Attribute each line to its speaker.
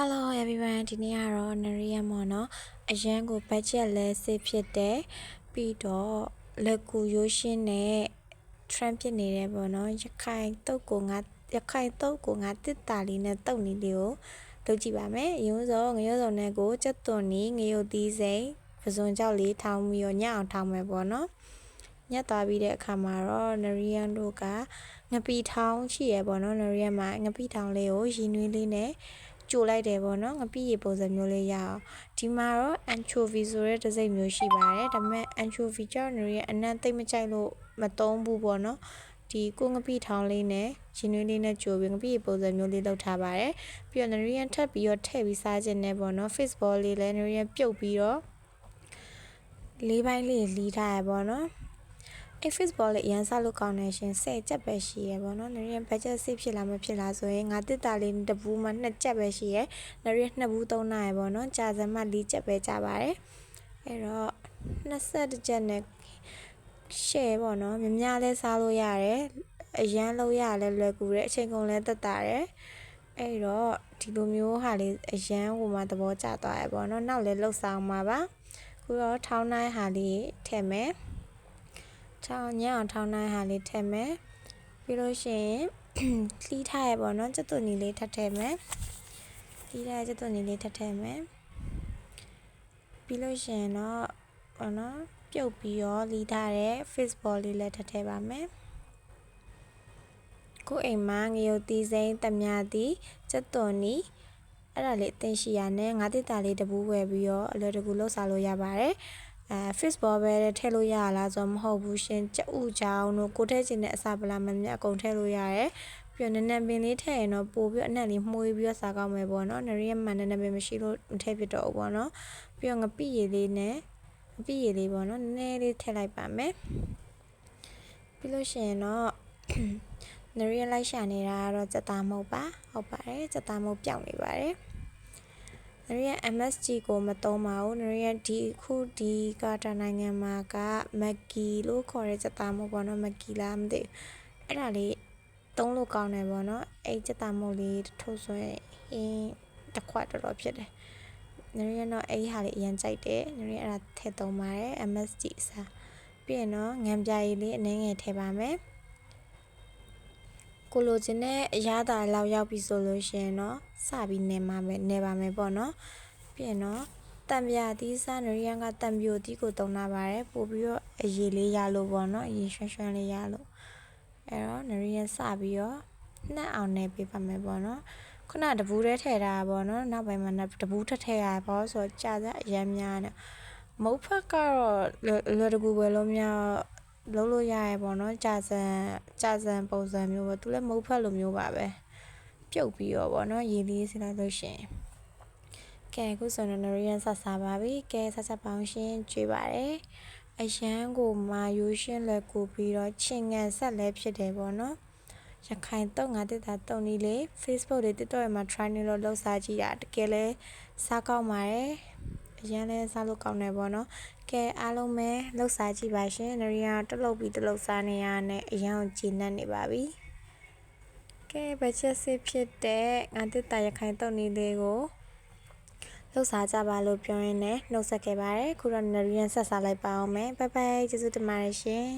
Speaker 1: Hello everyone ဒီနေ့ကတော့ Nariya မော်နော်အရန်ကို budget လဲစစ်ဖြစ်တယ်ပြီးတော့လက်ကူရိုးရှင်းနဲ့ trend ဖြစ်နေတယ်ပေါ့နော်ရခိုင်တုတ်ကိုငါရခိုင်တုတ်ကိုငါတစ်တာလေးနဲ့တုတ်နေလေးကိုလုပ်ကြည့်ပါမယ်ရုံးစောငရုံးစောနဲ့ကိုစက်သွန်နီငရုတ်သီးစိမ်ပစွန်ကြောက်လေးထောင်းပြီးတော့ညအောင်ထောင်းမယ်ပေါ့နော်ညက်သွားပြီးတဲ့အခါမှာတော့ Narian တို့ကငပီထောင်းရှိရပေါ့နော် Narian မှာငပီထောင်းလေးကိုရင်းနှွေးလေးနဲ့ ကြိုလိုက်တယ်ပေါ့နော်ငပိရေပုံစံမျိုးလေးရအောင်ဒီမှာတော့ anchovy ဆိုတဲ့တစ်စိတ်မျိုးရှိပါတယ်ဒါပေမဲ့ anchovy ကြောင့်နေရအနံ့သိမ့်မကြိုက်လို့မသုံးဘူးပေါ့နော်ဒီကိုငပိထောင်းလေးနဲ့ရှင်နွေးလေးနဲ့ကြိုပြီးငပိရေပုံစံမျိုးလေးလောက်ထားပါတယ်ပြီးတော့နရီယန်ထပ်ပြီးတော့ထည့်ပြီးစားခြင်းနဲ့ပေါ့နော် face ball လေးလည်းနရီယန်ပြုတ်ပြီးတော့လေးပိုင်းလေးလီးထားရပေါ့နော် အဲ့ Facebook လေးအရန်ဆောက်လို့ကောင်းနေရှင်10ချက်ပဲရှိရပေါ့နော်။နရီ budget စိဖြစ်လာမဖြစ်လာဆိုရင်ငါတစ်တာလေးတပူးမှ2ချက်ပဲရှိရ။နရီ2ဘူး3နိုင်ပေါ့နော်။ကြာစမှ4ချက်ပဲကြာပါတယ်။အဲ့တော့21ချက်နဲ့ share ပေါ့နော်။မြများလဲစားလို့ရတယ်။အရန်လို့ရလဲလွယ်ကူတယ်အချိန်ကုန်လဲတက်တာတယ်။အဲ့တော့ဒီလိုမျိုးဟာလေးအရန်ဟိုမှာသဘောကျသွားရပေါ့နော်။နောက်လဲလှုပ်ဆောင်မှာပါ။ခုတော့ထောင်းနိုင်ဟာလေးထည့်မယ်။ ထောင်းညအောင်ထောင်းနိုင်ဟာလေးထည့်မယ်ပြီးလို့ရှိရင်လှီးထားရပေါ့နော်ကျွတ်သွန်နီလေးထပ်ထည့်မယ်လှီးထားကျွတ်သွန်နီလေးထပ်ထည့်မယ်ပြီးလို့ရှိရင်တော့ဘောနော်ပြုတ်ပြီးတော့လှီးထားတဲ့ face ball လေးလည်းထပ်ထည့်ပါမယ်ကိုအိမ်မှာငရုတ်သီးစိမ်းတမြသည်ကျွတ်သွန်နီအဲ့ဒါလေးအသိရှိရနဲ့ငါးတိတာလေးတပူးဝယ်ပြီးတော့အလွယ်တကူလှုပ်ရှားလို့ရပါတယ် အဲ fish ball ပဲထည့်လို့ရလားဆိုတော့မဟုတ်ဘူးရှင်ကြက်ဥချောင်းတို့ကိုထည့်ခြင်းနဲ့အစာပလာမမြအကုန်ထည့်လို့ရတယ်ပြီးတော့နည်းနည်းပင်လေးထည့်ရင်တော့ပို့ပြီးအနက်လေးမှုေးပြီးတော့စားကောင်းမယ်ပေါ့နော်နရီရမှန်နည်းနည်းပင်မရှိလို့မထည့်ဖြစ်တော့ဘူးပေါ့နော်ပြီးတော့ငပိရည်လေးနဲ့ငပိရည်လေးပေါ့နော်နည်းနည်းလေးထည့်လိုက်ပါမယ်ပြီးလို့ရှိရင်တော့နရီရလိုက်ရှာနေတာကတော့စက်သားမဟုတ်ပါဟုတ်ပါတယ်စက်သားမဟုတ်ပြောင်းနေပါတယ် နရီယ MSG ကိုမသုံးပါဘူးနရီယဒီခုဒီကာတာနိုင်ငံမှာကမက်ကီလို့ခေါ်တဲ့စက်သားမို့ပေါ့နော်မက်ကီလားမသိဘူးအဲ့ဒါလေးသုံးလို့ကောင်းတယ်ပေါ့နော်အဲ့စက်သားမို့လေးထုတ်ဆွဲအင်းတစ်ခွက်တော်တော်ဖြစ်တယ်နရီယတော့အဲ့ဒီဟာလေးအရင်ကြိုက်တယ်နရီယအဲ့ဒါထည့်သုံးပါတယ် MSG အစားပြီးရင်တော့ငံပြာရည်လေးအနှဲငယ်ထည့်ပါမယ် ကိုလိုချင်တဲ့အရာသာလောက်ရောက်ပြီဆိုလို့ရှင်နော်စပြီးနေမှာမယ်နေပါမယ်ပေါ့နော်ပြင်နော်တံပြာသီးစနရိယန်ကတံပြိုသီးကိုတုံလာပါတယ်ပို့ပြီးတော့အရေလေးရလို့ပေါ့နော်အရေရွှန်းရွှန်းလေးရလို့အဲ့တော့နရိယန်စပြီးတော့နှက်အောင်နေပေးပါမယ်ပေါ့နော်ခုနတဘူးတည်းထည့်ထားတာပေါ့နော်နောက်ပိုင်းမှာတဘူးထထည့်ရပေါ့ဆိုတော့ကြာစအရမ်းများတယ်မုတ်ဖက်ကတော့လွယ်တကူပဲလို့များ လုံးလို့ရရပေါ့နော်ကြာစံကြာစံပုံစံမျိုးပဲသူလည်းမုတ်ဖက်လိုမျိုးပါပဲပြုတ်ပြီးတော့ပေါ့နော်ရေလေးစလိုက်လို့ရှင်ကဲအခုဆိုတော့ Norian ဆက်စားပါပြီကဲဆက်ဆက်ပေါင်းရှင်းကြွေးပါတယ်အရန်ကိုမာယူရှင်းလွယ်ကူပြီးတော့ချင်းငံဆက်လည်းဖြစ်တယ်ပေါ့နော်ရခိုင်တော့ငါတက်တာတုံနေလေ Facebook တွေ TikTok တွေမှာ try နေလို့လှုပ်ရှားကြည့်တာတကယ်လဲစားကောင်းပါတယ် အရင်လဲစားလို့ကောင်းတယ်ပေါ့နော်ကဲအားလုံးပဲလှုပ်ရှားကြည့်ပါရှင်နရီယာတလုတ်ပြီးတလုတ်စားနေရနဲ့အရင်ကိုဂျင်းနေနေပါပြီကဲဘချက်စစ်ဖြစ်တဲ့ငါတစ်တရခိုင်တုတ်နေလေးကိုလှုပ်ရှားကြပါလို့ပြောရင်းနဲ့နှုတ်ဆက်ခဲ့ပါတယ်ခုတော့နရီယန်ဆက်စားလိုက်ပါအောင်မယ်ဘိုင်ဘိုင်ကျေးဇူးတင်ပါတယ်ရှင်